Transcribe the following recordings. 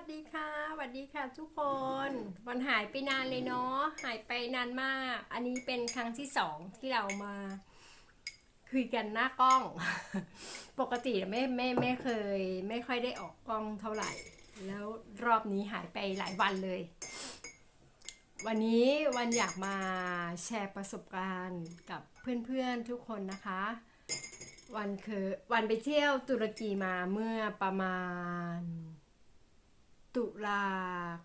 วัสดีค่ะสวัสดีค่ะทุกคนวันหายไปนานเลยเนาะหายไปนานมาก อันนี้เป็นครั้งที่สองที่เรามา คุยกันหน้ากล้อง ปกติไม่ไม่ไม่เคย ไม่ค่อยได้ออกกล้องเท่าไหร่ แล้วรอบนี้หายไปหลายวันเลย วันนี้วันอยากมาแชร์ประสบการณ์กับเพื่อนๆทุกคนนะคะวันคือวันไปเที่ยวตุรกีมาเมื่อประมาณ ตุลา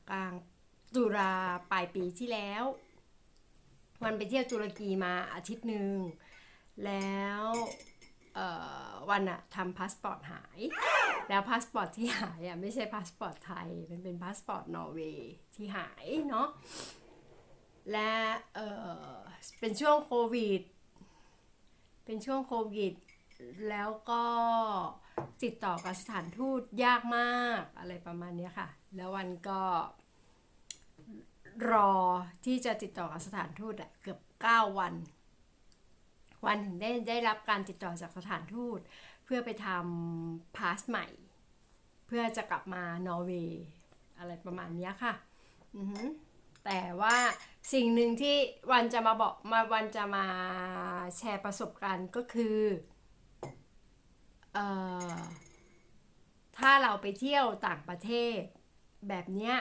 กลางตุลาปลายปีที่แล้ว วันไปเที่ยวตุรกีมาอาทิตย์หนึ่ง แล้ววันอะทำพาสปอร์ตหาย แล้วพาสปอร์ตที่หายอะไม่ใช่พาสปอร์ตไทย มันเป็นพาสปอร์ตนอร์เวย์ที่หายเนาะและเออเป็นช่วงโควิด เป็นช่วงโควิด แล้วก็ ติดต่อกับสถานทูตยากมากอะไรประมาณนี้ค่ะ แล้ววันก็รอที่จะติดต่อกับสถานทูตอะเกือบ 9 วัน วันถึงได้ได้รับการติดต่อจากสถานทูต เพื่อไปทำพาสใหม่ เพื่อจะกลับมานอร์เวย์อะไรประมาณนี้ค่ะอือหือแต่ว่าสิ่งหนึ่งที่วันจะมาบอกมาวันจะมาแชร์ประสบการณ์ก็คือ ถ้าเราไปเที่ยวต่างประเทศ แบบเนี้ย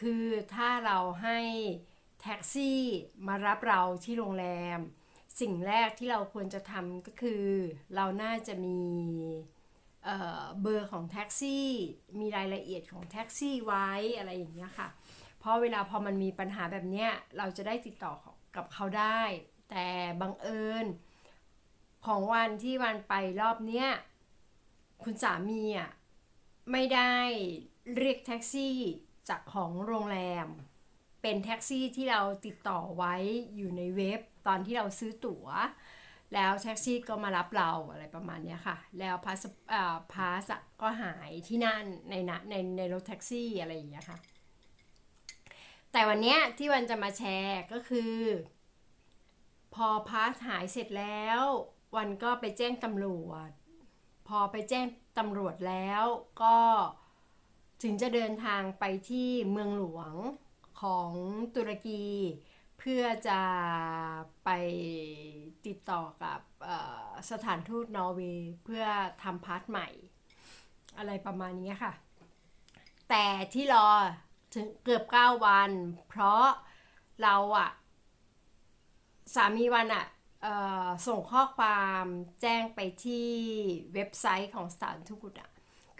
คือถ้าเราให้แท็กซี่มารับเราที่โรงแรม สิ่งแรกที่เราควรจะทำก็คือ เราน่าจะมีเเบอร์ของแท็กซี่ มีรายละเอียดของแท็กซี่ไว้อะไรอย่างเงี้ยค่ะ เพราะเวลาพอมันมีปัญหาแบบเนี้ยเราจะได้ติดต่อกับเขาได้ แต่บังเอิญของวันที่วันไปรอบเนี้ย คุณสามีอะไม่ได้เรียกแท็กซี่จากของโรงแรม เป็นแท็กซี่ที่เราติดต่อไว้อยู่ในเว็บตอนที่เราซื้อตั๋ว แล้วแท็กซี่ก็มารับเราอะไรประมาณนี้ค่ะ แล้วพาสพาสก็หายที่นั่นในนะในในรถแท็กซี่อะไรอย่างเงี้ยค่ะ แต่วันเนี้ยที่วันจะมาแชร์ก็คือ พอพาสหายเสร็จแล้ว วันก็ไปแจ้งตำรวจ พอไปแจ้งตำรวจแล้วก็ถึงจะเดินทางไปที่เมืองหลวงของตุรกี เพื่อจะไปติดต่อกับสถานทูตนอร์เวย์เพื่อทำพาสใหม่ อะไรประมาณนี้ค่ะ แต่ที่รอถึงเกือบ 9 วัน เพราะเราอะสามีวันอะเอ่อ ส่งข้อความแจ้งไปที่เว็บไซต์ของสถานทูตอะ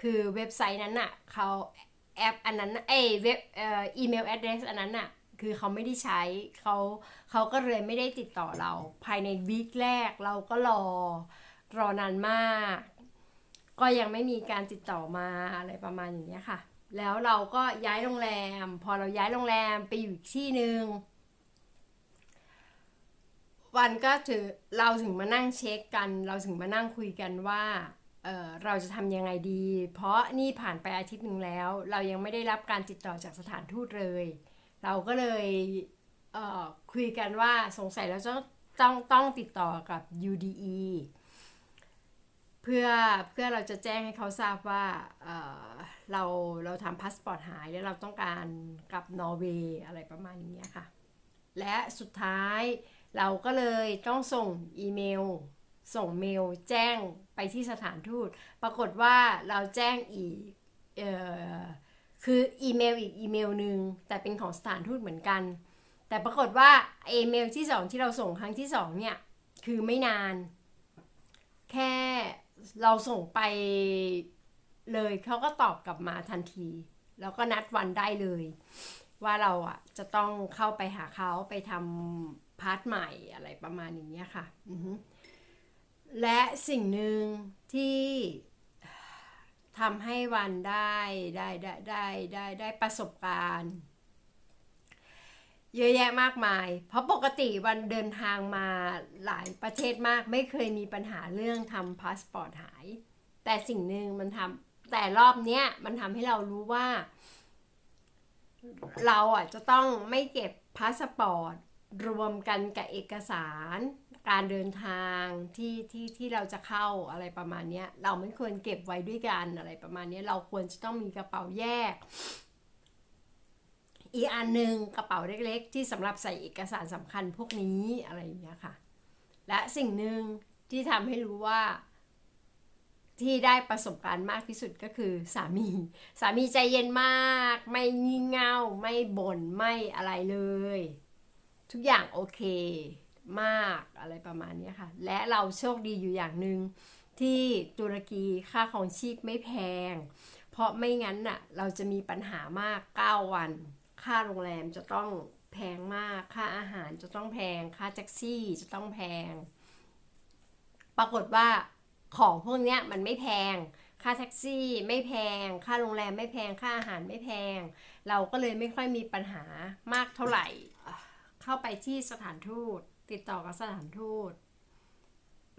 คือเว็บไซต์นั้นอะเขาแอปอันนั้นเอเว็บอีเมลแอดเดรสอันนั้นอะคือเขาไม่ได้ใช้เขาเขาก็เลยไม่ได้ติดต่อเรา ภายในวีคแรกเราก็รอรอนานมาก ก็ยังไม่มีการติดต่อมาอะไรประมาณอย่างเนี้ยค่ะ แล้วเราก็ย้ายโรงแรม พอเราย้ายโรงแรมไปอยู่อีกที่หนึ่ง วันก็ถือเราถึงมานั่งเช็คกัน เราถึงมานั่งคุยกันว่าเออเราจะทำยังไงดี เพราะนี่ผ่านไปอาทิตย์หนึ่งแล้ว เรายังไม่ได้รับการติดต่อจากสถานทูตเลย เราก็เลยเอ่อคุยกันว่าสงสัยเราจะต้องต้องติดต่อกับ UDE เพื่อเพื่อเราจะแจ้งให้เขาทราบว่าเอ่อเราเราทำพาสปอร์ตหายแล้วเราต้องการกลับนอร์เวย์อะไรประมาณนี้ค่ะ และสุดท้าย เราก็เลยต้องส่งอีเมล ส่งเมลแจ้งไปที่สถานทูต ปรากฏว่าเราแจ้งอีกเอ่อคืออีเมลอีกอีเมลหนึ่งแต่เป็นของสถานทูตเหมือนกัน แต่ปรากฏว่าอีเมลที่สองที่เราส่งครั้งที่สองเนี่ย คือไม่นาน แค่เราส่งไปเลยเขาก็ตอบกลับมาทันที แล้วก็นัดวันได้เลย ว่าเราอะจะต้องเข้าไปหาเขาไปทำ พาร์ทใหม่อะไรประมาณอย่างเงี้ยค่ะอือฮึและสิ่งหนึ่งที่ทำให้วันได้ได้ได้ได้ได้ได้ประสบการณ์เยอะแยะมากมาย เพราะปกติวันเดินทางมาหลายประเทศมากไม่เคยมีปัญหาเรื่องทำพาสปอร์ตหาย แต่สิ่งหนึ่งมันทำแต่รอบเนี้ยมันทำให้เรารู้ว่า เราอะจะต้องไม่เก็บพาสปอร์ต รวมกันกับเอกสาร การเดินทางที่ที่ที่เราจะเข้าอะไรประมาณนี้เราไม่ควรเก็บไว้ด้วยกันอะไรประมาณนี้เราควรจะต้องมีกระเป๋าแยก อีกอันหนึ่งกระเป๋าเล็กๆ ที่สำหรับใส่เอกสารสำคัญพวกนี้อะไรอย่างเงี้ยค่ะ และสิ่งหนึ่งที่ทำให้รู้ว่าที่ได้ประสบการณ์มากที่สุดก็คือสามี สามีใจเย็นมาก ไม่งี่เง่า ไม่บ่นไม่อะไรเลย ทุกอย่างโอเคมากอะไรประมาณนี้ค่ะ และเราโชคดีอยู่อย่างหนึ่งที่ตุรกีค่าของชีพไม่แพง เพราะไม่งั้นน่ะเราจะมีปัญหามาก 9 วัน ค่าโรงแรมจะต้องแพงมาก ค่าอาหารจะต้องแพง ค่าแท็กซี่จะต้องแพง ปรากฏว่าของพวกเนี้ยมันไม่แพง ค่าแท็กซี่ไม่แพง ค่าโรงแรมไม่แพง ค่าอาหารไม่แพง เราก็เลยไม่ค่อยมีปัญหามากเท่าไหร่ เข้าไปที่สถานทูต ติดต่อกับสถานทูต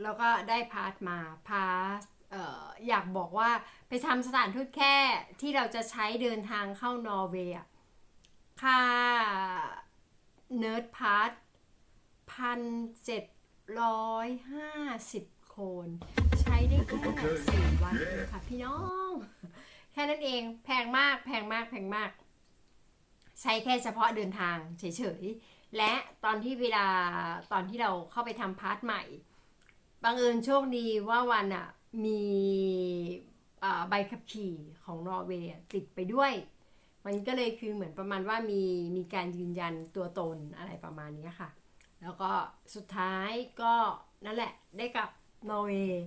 แล้วก็ได้พาสมาพาสอออยากบอกว่าไปทำสถานทูตแค่ที่เราจะใช้เดินทางเข้านอร์เวย์ค่าเนิร์ดพาสพันเจ็ดร้อยห้าสิบโคน ใช้ได้แค่สี่วันค่ะพี่น้อง แค่นั้นเองแพงมากแพงมากแพงมาก ใช้แค่เฉพาะเดินทางเฉยๆ และตอนที่เวลาตอนที่เราเข้าไปทำพาร์ทใหม่บังเอิญโชคดีว่าวันอะมีใบขับขี่ของนอร์เวย์ติดไปด้วย มันก็เลยคือเหมือนประมาณว่ามีมีการยืนยันตัวตนอะไรประมาณนี้ค่ะ แล้วก็สุดท้ายก็นั่นแหละได้กลับนอร์เวย์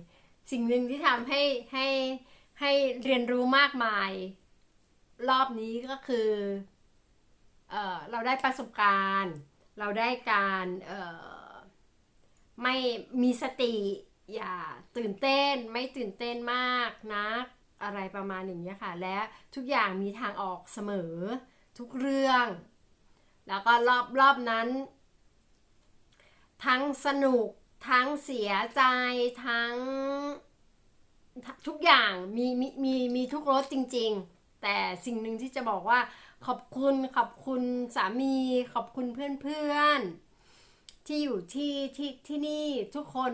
สิ่งหนึ่งที่ทำให้ให้ให้เรียนรู้มากมาย รอบนี้ก็คือเออเราได้ประสบการณ์ เราได้การไม่มีสติอย่าตื่นเต้นไม่ตื่นเต้นมากนะอะไรประมาณอย่างนี้ค่ะ และทุกอย่างมีทางออกเสมอทุกเรื่อง แล้วก็รอบรอบนั้น ทั้งสนุกทั้งเสียใจทั้งทุกอย่างมีมีมีมีทุกรสจริง ๆ แต่สิ่งหนึ่งที่จะบอกว่า ขอบคุณขอบคุณสามี ขอบคุณเพื่อนๆ ที่อยู่ที่ที่ที่นี่ทุกคน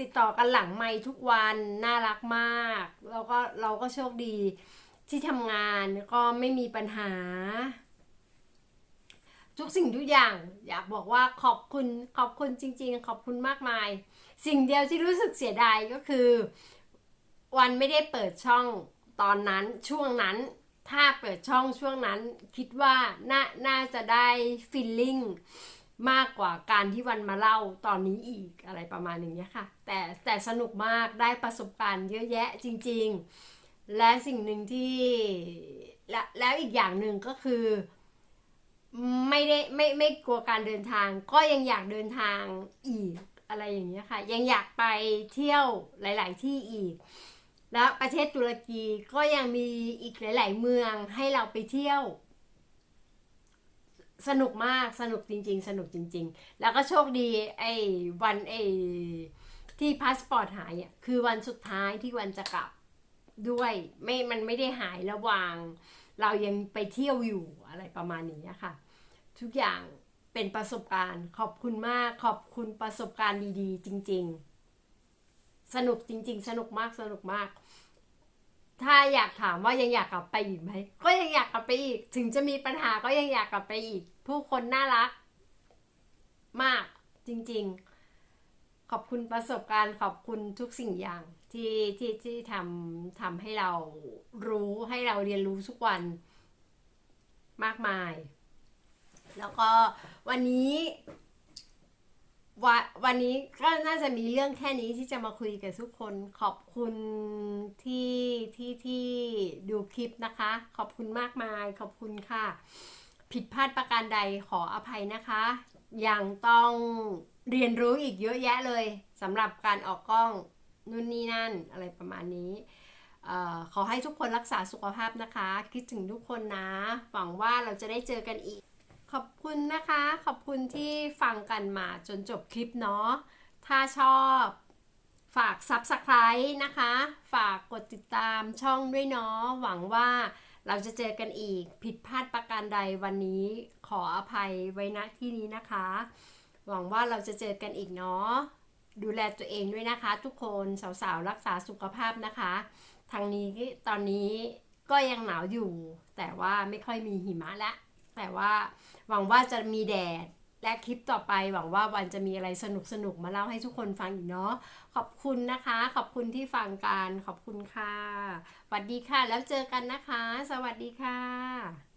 ติดต่อกันหลังไม่ทุกวันน่ารักมาก แล้วก็เราก็โชคดีที่ทำงานก็ไม่มีปัญหา ทุกสิ่งทุกอย่าง อยากบอกว่าขอบคุณขอบคุณจริง ๆ ขอบคุณมากมาย สิ่งเดียวที่รู้สึกเสียดายก็คือ วันไม่ได้เปิดช่องตอนนั้นช่วงนั้น ถ้าเปิดช่องช่วงนั้นคิดว่าน่าน่าจะได้ฟีลลิ่งมากกว่าการที่วันมาเล่าตอนนี้อีกอะไรประมาณอย่างเงี้ยค่ะ แต่แต่สนุกมากได้ประสบการณ์เยอะแยะจริง ๆ และสิ่งหนึ่งที่และแล้วอีกอย่างหนึ่งก็คือ ไม่ได้ไม่ไม่กลัวการเดินทาง ก็ยังอยากเดินทางอีกอะไรอย่างเงี้ยค่ะ ยังอยากไปเที่ยวหลาย ๆ ที่อีก แล้วประเทศตุรกีก็ยังมีอีกหลาย ๆ เมืองให้เราไปเที่ยว สนุกมากสนุกจริง ๆ สนุกจริง ๆ แล้วก็โชคดีไอ้วันไอ้ที่พาสปอร์ตหายอะคือวันสุดท้ายที่วันจะกลับด้วยไม่มันไม่ได้หายระหว่าง เรายังไปเที่ยวอยู่อะไรประมาณนี้ค่ะ ทุกอย่างเป็นประสบการณ์ขอบคุณมากขอบคุณประสบการณ์ดี ๆ จริง ๆ สนุกจริง ๆ สนุกมากสนุกมาก ถ้าอยากถามว่ายังอยากกลับไปอีกไหม ก็ยังอยากกลับไปอีก ถึงจะมีปัญหาก็ยังอยากกลับไปอีก ผู้คนน่ารัก มากจริง ๆ ขอบคุณประสบการณ์ ขอบคุณทุกสิ่งอย่างที่ที่ที่ทำทำให้เรารู้ให้เราเรียนรู้ทุกวันมากมาย แล้วก็วันนี้ ว,วันนี้ก็น่าจะมีเรื่องแค่นี้ที่จะมาคุยกับทุกคน ขอบคุณที่ที่ที่ดูคลิปนะคะ ขอบคุณมากมาย ขอบคุณค่ะ ผิดพลาดประการใดขออภัยนะคะ ยังต้องเรียนรู้อีกเยอะแยะเลยสำหรับการออกกล้องนู่นนี่นั่นอะไรประมาณนี้ออขอให้ทุกคนรักษาสุขภาพนะคะ คิดถึงทุกคนนะ หวังว่าเราจะได้เจอกันอีก ขอบคุณนะคะ ขอบคุณที่ฟังกันมาจนจบคลิปเนาะ ถ้าชอบฝาก Subscribe นะคะ ฝากกดติดตามช่องด้วยเนาะ หวังว่าเราจะเจอกันอีกผิดพลาดประการใดวันนี้ขออภัยไว้ณที่นี้นะคะ หวังว่าเราจะเจอกันอีกเนาะ ดูแลตัวเองด้วยนะคะ ทุกคนสาวๆ รักษาสุขภาพนะคะ ทางนี้ตอนนี้ก็ยังหนาวอยู่ แต่ว่าไม่ค่อยมีหิมะแล้ว แต่ว่าหวังว่าจะมีแดดและคลิปต่อไปหวังว่าวันจะมีอะไรสนุกสนุกมาเล่าให้ทุกคนฟังอีกเนาะขอบคุณนะคะ ขอบคุณที่ฟังกันขอบคุณค่ะสวัสดีค่ะ แล้วเจอกันนะคะ สวัสดีค่ะ